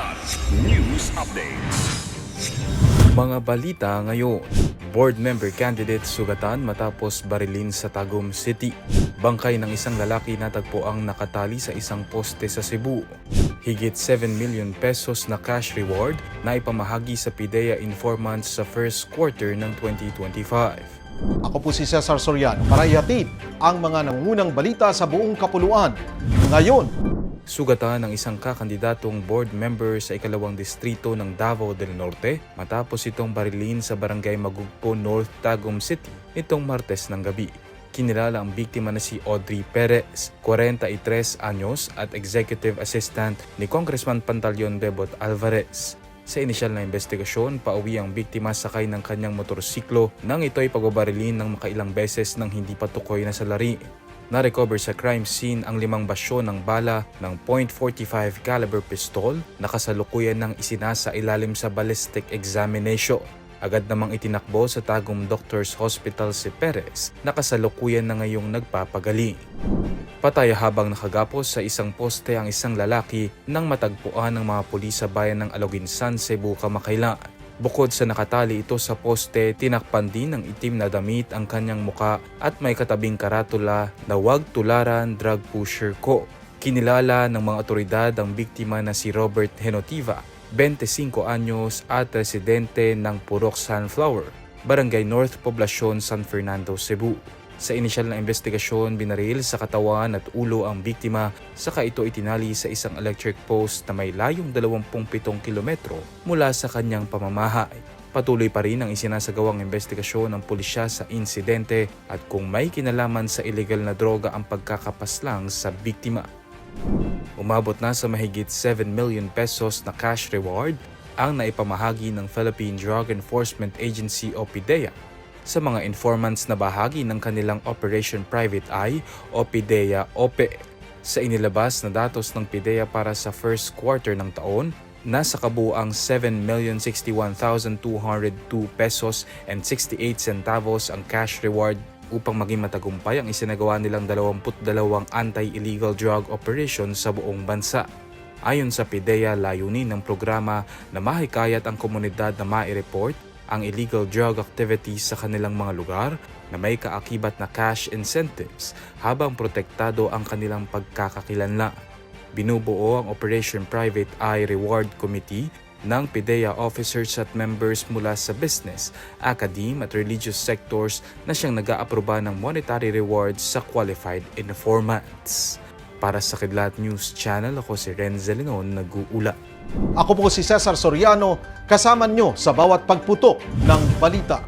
Kilat News Updates. Mga balita ngayon. Board member candidate sugatan matapos barilin sa Tagum City. Bangkay ng isang lalaki natagpo ang nakatali sa isang poste sa Cebu. Higit 7 million pesos na cash reward na ipamahagi sa PIDEA informants sa first quarter ng 2025. Ako po si Cesar Soriano para ihatid ang mga nangungunang balita sa buong kapuluan. Ngayon, Sugatan ng isang kakandidatong board member sa ikalawang distrito ng Davao del Norte matapos itong barilin sa barangay Magugpo North Tagum City nitong Martes ng gabi. Kinilala ang biktima na si Audrey Perez, 43 anyos at executive assistant ni Congressman Pantaleon Bebot Alvarez. Sa inisyal na investigasyon, pauwi ang biktima sakay ng kanyang motorsiklo nang ito'y pagbabarilin ng makailang beses ng hindi patukoy na salari. Na-recover sa crime scene ang limang basyo ng bala ng .45 caliber pistol na kasalukuyan ng isinasa ilalim sa ballistic examination. Agad namang itinakbo sa Tagum Doctors Hospital si Perez na kasalukuyan na ngayong nagpapagaling. Patay habang nakagapos sa isang poste ang isang lalaki nang matagpuan ng mga pulis sa bayan ng Aloginsan, Cebu, Kamakailan. Bukod sa nakatali ito sa poste, tinakpan din ng itim na damit ang kanyang muka at may katabing karatula na huwag tularan drug pusher ko. Kinilala ng mga otoridad ang biktima na si Robert Henotiva, 25 anyos at residente ng Purok Sunflower, Barangay North Poblacion, San Fernando, Cebu. Sa inisyal na investigasyon, binaril sa katawan at ulo ang biktima saka ito itinali sa isang electric post na may layong 27 kilometro mula sa kanyang pamamahay. Patuloy pa rin ang isinasagawang investigasyon ng pulisya sa insidente at kung may kinalaman sa illegal na droga ang pagkakapaslang sa biktima. Umabot na sa mahigit 7 million pesos na cash reward ang naipamahagi ng Philippine Drug Enforcement Agency o PIDEA sa mga informants na bahagi ng kanilang Operation Private Eye o PIDEA OPE. Sa inilabas na datos ng PIDEA para sa first quarter ng taon, nasa kabuang 7,061,202 pesos and 68 centavos ang cash reward upang maging matagumpay ang isinagawa nilang 22 anti-illegal drug operation sa buong bansa. Ayon sa PIDEA, layunin ng programa na mahikayat ang komunidad na mai-report ang illegal drug activities sa kanilang mga lugar na may kaakibat na cash incentives habang protektado ang kanilang pagkakakilanlan. Binubuo ang Operation Private Eye Reward Committee ng PIDEA officers at members mula sa business, academe at religious sectors na siyang nag-aaproba ng monetary rewards sa qualified informants. Para sa Kidlat News Channel, ako si Renzel Linon, nag-uula. ako po si Cesar Soriano, kasama nyo sa bawat pagputok ng balita.